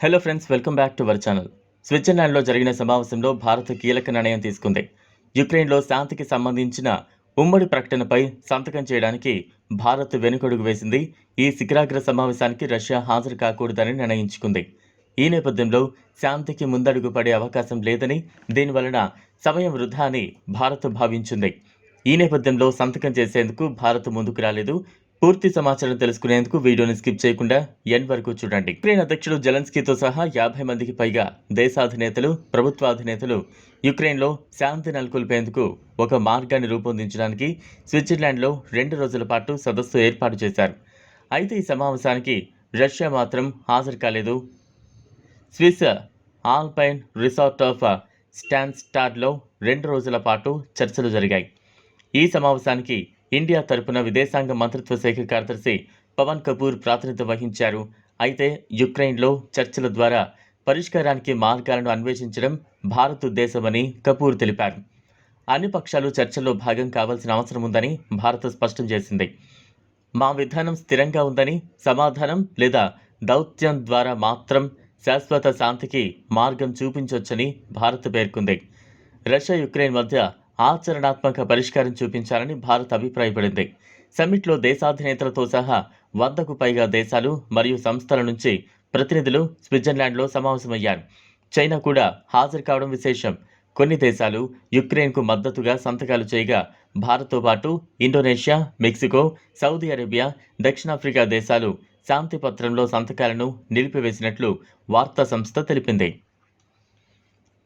Hello friends welcome back to our channel స్విట్జర్లాండ్లో జరిగిన సమావేశంలో భారత్ కీలక నిర్ణయం తీసుకుంది. యుక్రెయిన్లో శాంతికి సంబంధించిన ఉమ్మడి ప్రకటనపై సంతకం చేయడానికి భారత్ వెనుకడుగు వేసింది. ఈ శిఖరాగ్ర సమావేశానికి రష్యా హాజరు కాకూడదని నిర్ణయించుకుంది. ఈ నేపథ్యంలో శాంతికి ముందడుగు పడే అవకాశం లేదని దీనివలన సమయం వృధా అని భారత్ భావించింది. ఈ నేపథ్యంలో సంతకం చేసేందుకు భారత్ ముందుకు రాలేదు. పూర్తి సమాచారం తెలుసుకునేందుకు వీడియోని స్కిప్ చేయకుండా ఎన్ వరకు చూడండి. యుక్రెయిన్ అధ్యక్షుడు జెలెన్స్కీతో సహా యాభై మందికి పైగా దేశాధినేతలు ప్రభుత్వాధినేతలు యుక్రెయిన్లో శాంతి నెలకొల్పేందుకు ఒక మార్గాన్ని రూపొందించడానికి స్విట్జర్లాండ్లో రెండు రోజుల పాటు సదస్సు ఏర్పాటు చేశారు. అయితే ఈ సమావేశానికి రష్యా మాత్రం హాజరు కాలేదు. స్విస్ ఆల్పైన్ రిసార్ట్ ఆఫ్ స్టాన్ స్టార్లో రెండు రోజుల పాటు చర్చలు జరిగాయి. ఈ సమావేశానికి ఇండియా తరపున విదేశాంగ మంత్రిత్వ శాఖ కార్యదర్శి పవన్ కపూర్ ప్రాతినిధ్యం వహించారు. అయితే యుక్రెయిన్లో చర్చల ద్వారా పరిష్కారానికి మార్గాలను అన్వేషించడం భారత్ ఉద్దేశమని కపూర్ తెలిపారు. అన్ని పక్షాలు చర్చల్లో భాగం కావాల్సిన అవసరం ఉందని భారత్ స్పష్టం చేసింది. మా విధానం స్థిరంగా ఉందని సమాధానం లేదా దౌత్యం ద్వారా మాత్రం శాశ్వత శాంతికి మార్గం చూపించొచ్చని భారత్ పేర్కొంది. రష్యా యుక్రెయిన్ మధ్య ఆచరణాత్మక పరిష్కారం చూపించాలని భారత్ అభిప్రాయపడింది. సమ్మిట్లో దేశాధినేతలతో సహా వందకు పైగా దేశాలు మరియు సంస్థల నుంచి ప్రతినిధులు స్విట్జర్లాండ్లో సమావేశమయ్యారు. చైనా కూడా హాజరు కావడం విశేషం. కొన్ని దేశాలు యుక్రెయిన్కు మద్దతుగా సంతకాలు చేయగా భారత్తో పాటు ఇండోనేషియా మెక్సికో సౌదీ అరేబియా దక్షిణాఫ్రికా దేశాలు శాంతి పత్రంలో సంతకాలను నిలిపివేసినట్లు వార్తా సంస్థ తెలిపింది.